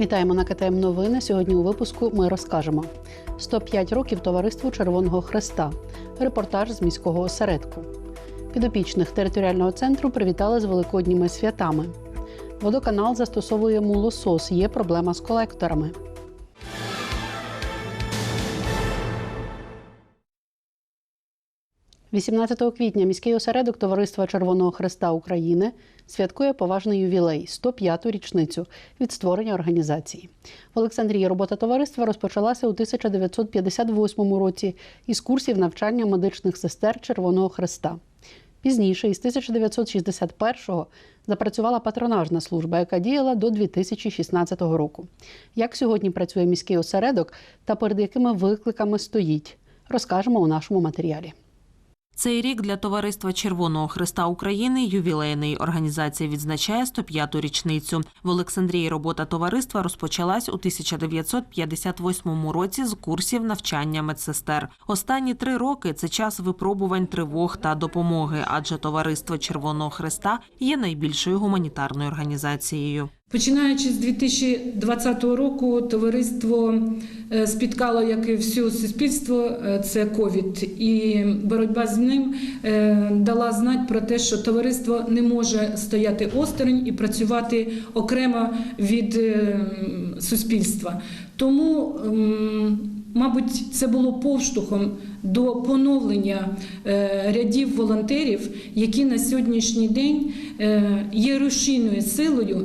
Вітаємо на КТМ Новини. Сьогодні у випуску ми розкажемо 105 років товариству Червоного Хреста. Репортаж з міського осередку. Підопічних територіального центру привітали з великодніми святами. Водоканал застосовує мулосос. Є проблема з колекторами. – 18 квітня міський осередок Товариства Червоного Хреста України святкує поважний ювілей 105-ту річницю від створення організації. В Олександрії робота товариства розпочалася у 1958 році із курсів навчання медичних сестер Червоного Хреста. Пізніше, із 1961-го, запрацювала патронажна служба, яка діяла до 2016 року. Як сьогодні працює міський осередок та перед якими викликами стоїть, розкажемо у нашому матеріалі. Цей рік для товариства Червоного Христа України ювілейний. Організація відзначає 105-ту річницю. В Олександрії робота товариства розпочалась у 1958 році з курсів навчання медсестер. Останні три роки це час випробувань тривог та допомоги, адже товариство Червоного Христа є найбільшою гуманітарною організацією. Починаючи з 2020 року, товариство е, спіткало, як і все суспільство, е, це ковід, і боротьба з ним е, дала знати про те, що товариство не може стояти осторонь і працювати окремо від суспільства. Тому Мабуть, це було повштовхом до поновлення рядів волонтерів, які на сьогоднішній день є рушійною силою,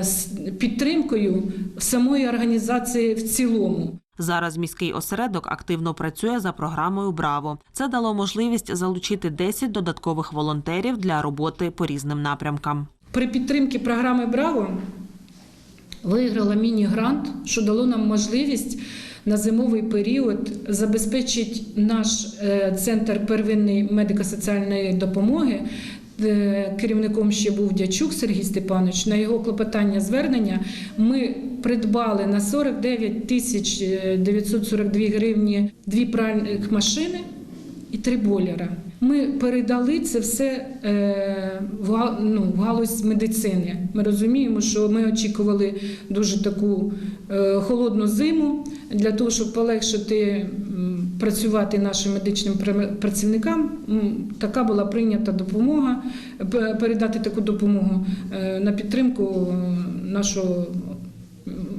з підтримкою самої організації в цілому. Зараз міський осередок активно працює за програмою Браво. Це дало можливість залучити 10 додаткових волонтерів для роботи по різним напрямкам. При підтримці програми Браво виграла міні-грант, що дало нам можливість на зимовий період забезпечити наш е, центр первинної медико-соціальної допомоги. Е, Керівником ще був дячук Сергій Степанович. На його клопотання звернення ми придбали на 49 тисяч е, 942 гривні дві пральних машини і три бойлера. Ми передали це все е, в, ну, в галузь медицини. Ми розуміємо, що ми очікували дуже таку е, холодну зиму для того, щоб полегшити працювати нашим медичним працівникам. Така була прийнята допомога, передати таку допомогу е, на підтримку е, нашого,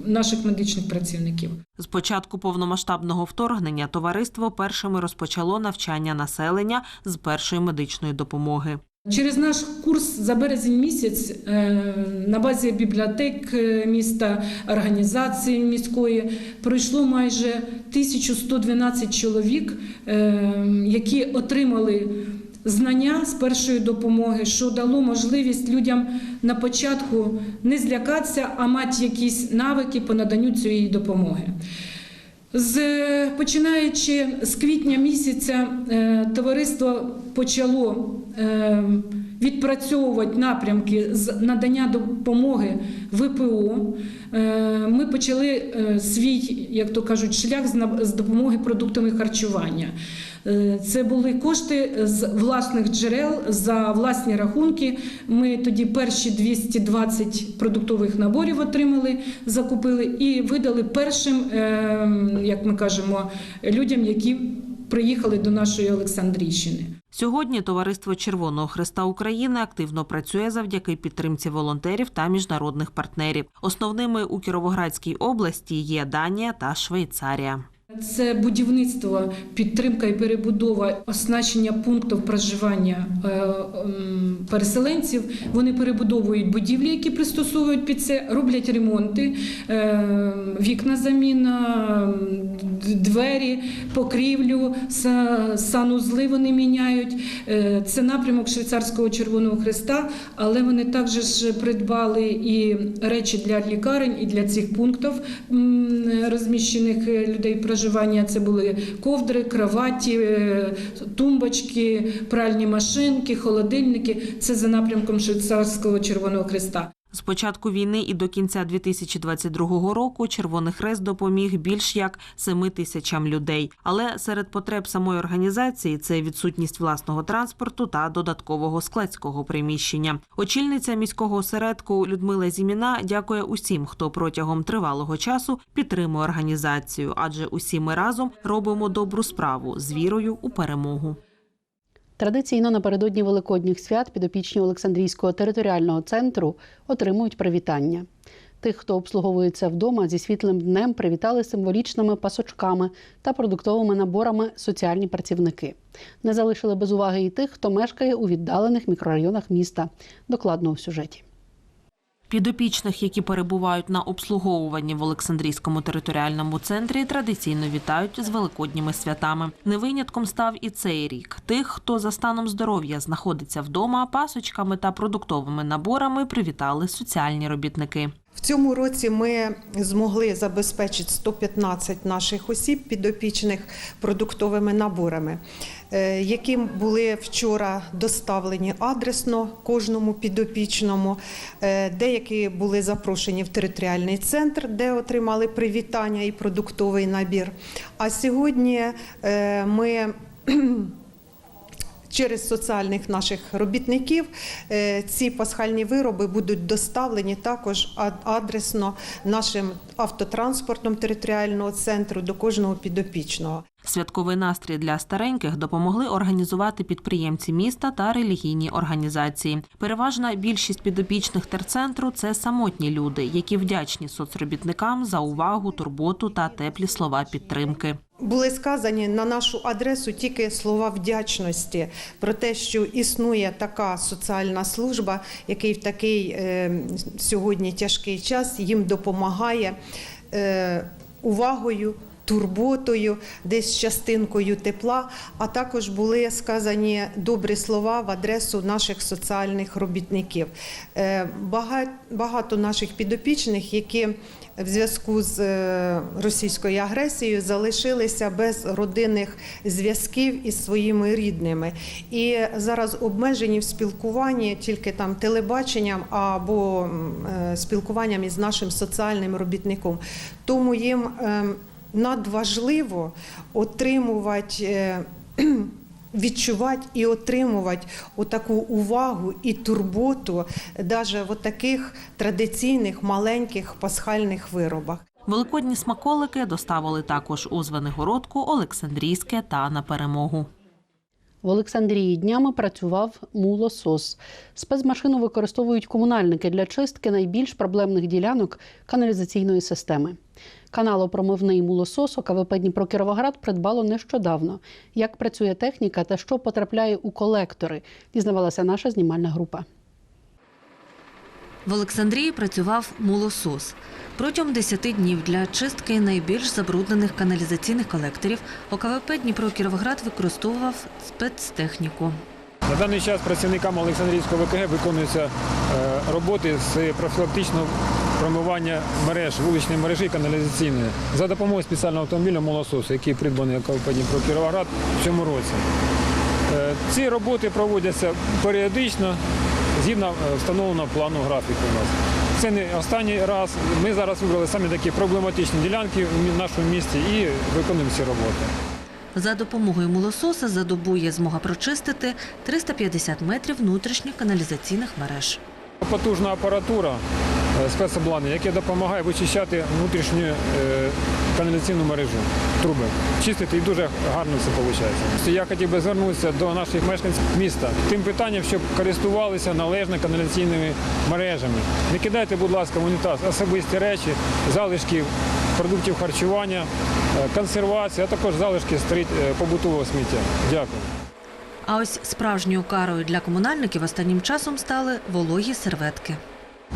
наших медичних працівників. З початку повномасштабного вторгнення товариство першими розпочало навчання населення з першої медичної допомоги. Через наш курс за березень місяць е, на базі бібліотек міста, організації міської пройшло майже 1112 чоловік, е, які отримали знання з першої допомоги, що дало можливість людям на початку не злякатися, а мати якісь навики по наданню цієї допомоги. З починаючи з квітня місяця е, товариство почало е, відпрацьовувати напрямки з надання допомоги ВПО. Е, Ми почали е, свій, як то кажуть, шлях з допомоги продуктами харчування. Е, Це були кошти з власних джерел за власні рахунки. Ми тоді перші 220 продуктових наборів отримали, закупили і видали першим, як ми кажемо, людям, які приїхали до нашої Олександрійщини. Сьогодні товариство Червоного Христа України активно працює завдяки підтримці волонтерів та міжнародних партнерів. Основними у Кіровоградській області є Данія та Швейцарія. Це будівництво, підтримка і перебудова оснащення пунктів проживання е, переселенців. Вони перебудовують будівлі, які пристосовують під це, роблять ремонти, е, вікна заміна, двері, покрівлю, санузли вони міняють. Е, Це напрямок швейцарського Червоного Христа, але вони також придбали і речі для лікарень, і для цих пунктів розміщених людей проживання. Це були ковдри, кроваті, е, тумбочки, пральні машинки, холодильники. Це за напрямком швейцарського Червоного Христа. З початку війни і до кінця 2022 року Червоний Хрест допоміг більш як 7 тисячам людей. Але серед потреб самої організації це відсутність власного транспорту та додаткового складського приміщення. Очільниця міського осередку Людмила Зіміна дякує усім, хто протягом тривалого часу підтримує організацію, адже усі ми разом робимо добру справу з вірою у перемогу. Традиційно напередодні великодніх свят підопічні Олександрійського територіального центру отримують привітання. Тих, хто обслуговується вдома зі світлим днем, привітали символічними пасочками та продуктовими наборами соціальні працівники. Не залишили без уваги і тих, хто мешкає у віддалених мікрорайонах міста. Докладно у сюжеті. Підопічних, які перебувають на обслуговуванні в Олександрійському територіальному центрі, традиційно вітають з великодніми святами. Не винятком став і цей рік. Тих, хто за станом здоров'я знаходиться вдома, пасочками та продуктовими наборами привітали соціальні робітники. В цьому році ми змогли забезпечити 115 наших осіб підопічних продуктовими наборами, е, які були вчора доставлені адресно кожному підопічному. Е, Деякі були запрошені в територіальний центр, де отримали привітання і продуктовий набір. А сьогодні е, ми Через соціальних наших робітників е, ці пасхальні вироби будуть доставлені також адресно нашим автотранспортом територіального центру до кожного підопічного. Святковий настрій для стареньких допомогли організувати підприємці міста та релігійні організації. Переважна більшість підопічних терцентру це самотні люди, які вдячні соцробітникам за увагу, турботу та теплі слова підтримки. Були сказані на нашу адресу тільки слова вдячності про те, що існує така соціальна служба, який в такий е, сьогодні тяжкий час їм допомагає е, увагою. Турботою, десь частинкою тепла, а також були сказані добрі слова в адресу наших соціальних робітників. Е, Багато наших підопічних, які в зв'язку з е, російською агресією залишилися без родинних зв'язків із своїми рідними. І зараз обмежені в спілкуванні тільки там телебаченням або е, спілкуванням із нашим соціальним робітником. Тому їм е, надважливо отримувати. е, Відчувати і отримувати отаку увагу і турботу навіть в таких традиційних маленьких пасхальних виробах. Великодні смаколики доставили також у Звенигородку, Олександрійське та на перемогу. В Олександрії днями працював мулосос. Спецмашину використовують комунальники для чистки найбільш проблемних ділянок каналізаційної системи. Каналопромивний мулосос ОКВП Дніпро Кіровоград придбало нещодавно. Як працює техніка та що потрапляє у колектори, дізнавалася наша знімальна група. В Олександрії працював мулосос. Протягом 10 днів для чистки найбільш забруднених каналізаційних колекторів ОКВП Дніпро Кіровоград використовував спецтехніку. На даний час працівниками Олександрійського ВКГ виконуються е, роботи з профілактичного промивання мереж, вуличної мережі і каналізаційної за допомогою спеціального автомобіля «Молосос», який придбаний КВП Дніпро Кіровоград в цьому році. Е, Ці роботи проводяться періодично згідно е, встановленого плану графіку у нас. Це не останній раз. Ми зараз вибрали самі такі проблематичні ділянки в нашому місті і виконуємо ці роботи. За допомогою мулососа за добу є змога прочистити 350 метрів внутрішніх каналізаційних мереж. Потужна апаратура е, спецобладнання, яке допомагає вичищати внутрішню е, каналізаційну мережу, труби. Чистити і дуже гарно все виходить. Я хотів би звернутися до наших мешканців міста тим питанням, щоб користувалися належно каналізаційними мережами. Не кидайте, будь ласка, в унітаз особисті речі, залишки продуктів харчування, е, консервації, а також залишки е, побутового сміття. Дякую. А ось справжньою карою для комунальників останнім часом стали вологі серветки.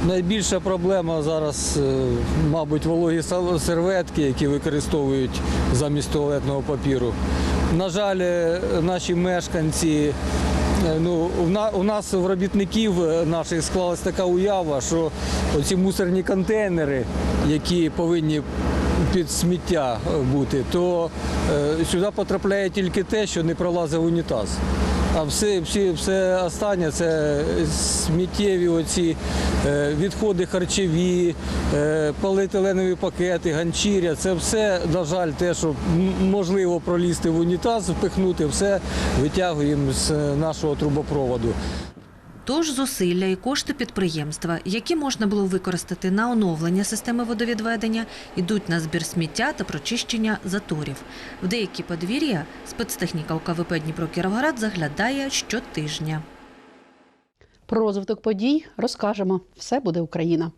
Найбільша проблема зараз, е, мабуть, вологі серветки, які використовують замість туалетного папіру. На жаль, е, наші мешканці, е, ну, у на- у нас в робітників наших склалась така уява, що оці мусорні контейнери, які повинні під сміття бути, то сюди потрапляє тільки те, що не пролазить унітаз. А все, всі, все останнє це сміттєві оці е, відходи харчові, е, поліетиленові пакети, ганчіря. Це все, на жаль, те, що можливо пролізти в унітаз, впихнути, все витягуємо з е, нашого трубопроводу. Тож зусилля і кошти підприємства, які можна було використати на оновлення системи водовідведення, йдуть на збір сміття та прочищення заторів. В деякі подвір'я спецтехніка УКВП Дніпро-Кіровград заглядає щотижня. Про розвиток подій розкажемо. Все буде Україна.